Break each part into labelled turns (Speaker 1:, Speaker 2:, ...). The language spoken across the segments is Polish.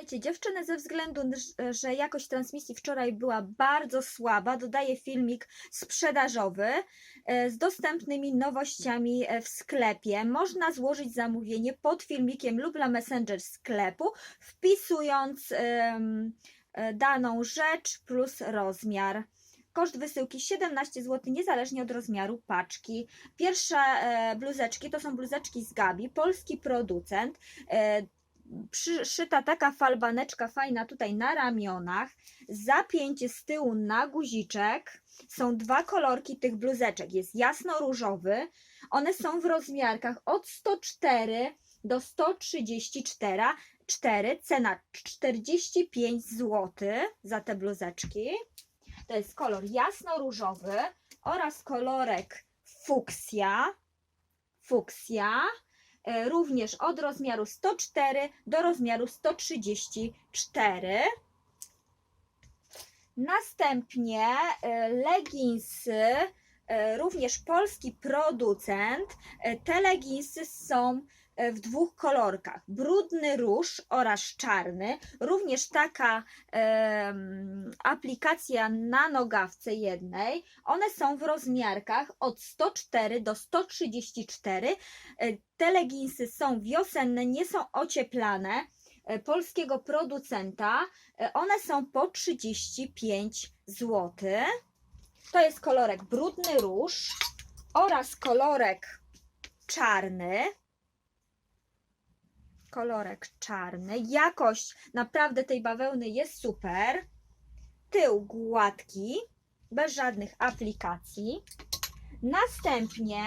Speaker 1: Słuchajcie, dziewczyny, ze względu, na- że jakość transmisji wczoraj była bardzo słaba, dodaję filmik sprzedażowy e, z dostępnymi nowościami e, w sklepie. Można złożyć zamówienie pod filmikiem lub na Messenger sklepu, wpisując e, daną rzecz plus rozmiar. Koszt wysyłki 17 zł, niezależnie od rozmiaru paczki. Pierwsze e, bluzeczki to są bluzeczki z Gabi, polski producent. Przyszyta taka falbaneczka fajna tutaj na ramionach, zapięcie z tyłu na guziczek. Są dwa kolorki tych bluzeczek. Jest jasno-różowy. One są w rozmiarkach od 104 do 134. 4, cena 45 zł za te bluzeczki. To jest kolor jasno-różowy oraz kolorek fuksja. Fuksja również od rozmiaru 104 do rozmiaru 134. Następnie e, leginsy, e, również polski producent. E, Te leginsy są e, w dwóch kolorkach: brudny róż oraz czarny. Również taka em, aplikacja na nogawce jednej. One są w rozmiarkach od 104 do 134. E, Te leginsy są wiosenne, nie są ocieplane. e, Polskiego producenta. E, One są po 35 zł. To jest kolorek brudny róż oraz kolorek czarny. Kolorek czarny. Jakość naprawdę tej bawełny jest super. Tył gładki, bez żadnych aplikacji. Następnie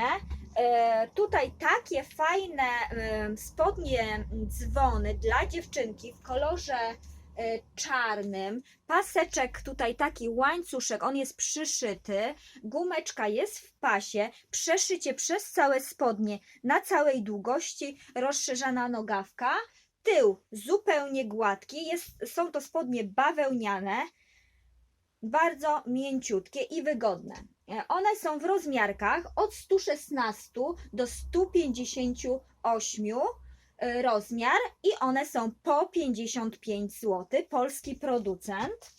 Speaker 1: e, tutaj takie fajne e, spodnie dzwony dla dziewczynki w kolorze czarnym. Paseczek tutaj taki łańcuszek, on jest przyszyty. Gumeczka jest w pasie. Przeszycie przez całe spodnie na całej długości. Rozszerzana nogawka. Tył zupełnie gładki. Jest, są to spodnie bawełniane. Bardzo mięciutkie i wygodne. E, One są w rozmiarkach od 116 do 158 e, rozmiar i one są po 55 zł. Polski producent.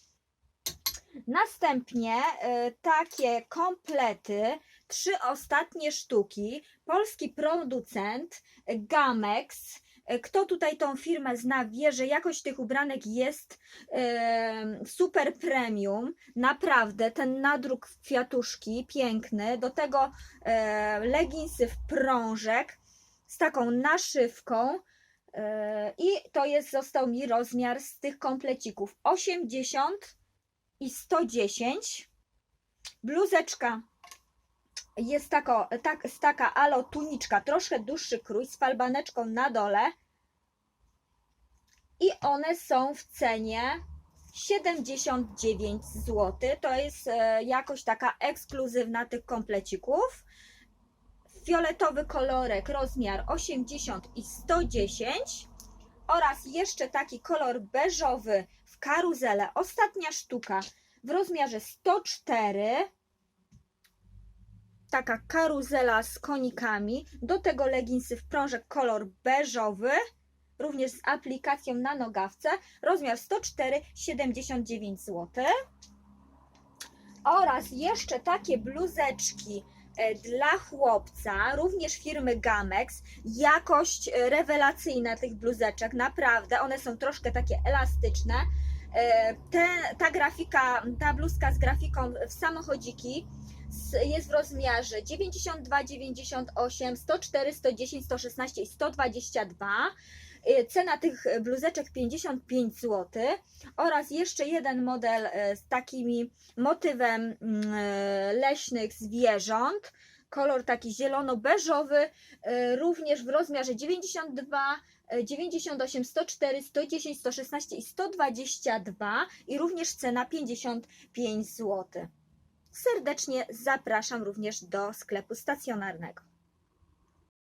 Speaker 1: Następnie e, takie komplety, trzy ostatnie sztuki. Polski producent e, Gamex. E, Kto tutaj tą firmę zna, wie, że jakość tych ubranek jest e, super premium. Naprawdę, ten nadruk kwiatuszki piękny. Do tego e, leginsy w prążek z taką naszywką. E, I to jest, został mi rozmiar z tych komplecików 80 i 110. Bluzeczka jest tako, tak, taka alo tuniczka, troszkę dłuższy krój z falbaneczką na dole. I one są w cenie 79 zł. To jest e, jakość taka ekskluzywna tych komplecików. Fioletowy kolorek, rozmiar 80 i 110 oraz jeszcze taki kolor beżowy w karuzelę. Ostatnia sztuka w rozmiarze 104. Taka karuzela z konikami. Do tego leginsy w prążek kolor beżowy. Również z aplikacją na nogawce. Rozmiar 104, 79 zł. Oraz jeszcze takie bluzeczki dla chłopca, również firmy Gamex. Jakość e, rewelacyjna tych bluzeczek, naprawdę. One są troszkę takie elastyczne. E, Te, ta grafika, ta bluzka z grafiką w samochodziki jest w rozmiarze 92, 98, 104, 110, 116 i 122. E, Cena tych bluzeczek 55 zł oraz jeszcze jeden model e, z takimi motywem e, leśnych zwierząt. Kolor taki zielono-beżowy, również w rozmiarze 92, e, 98, 104, 110, 116 i 122 i również cena 55 zł. Serdecznie zapraszam również do sklepu stacjonarnego.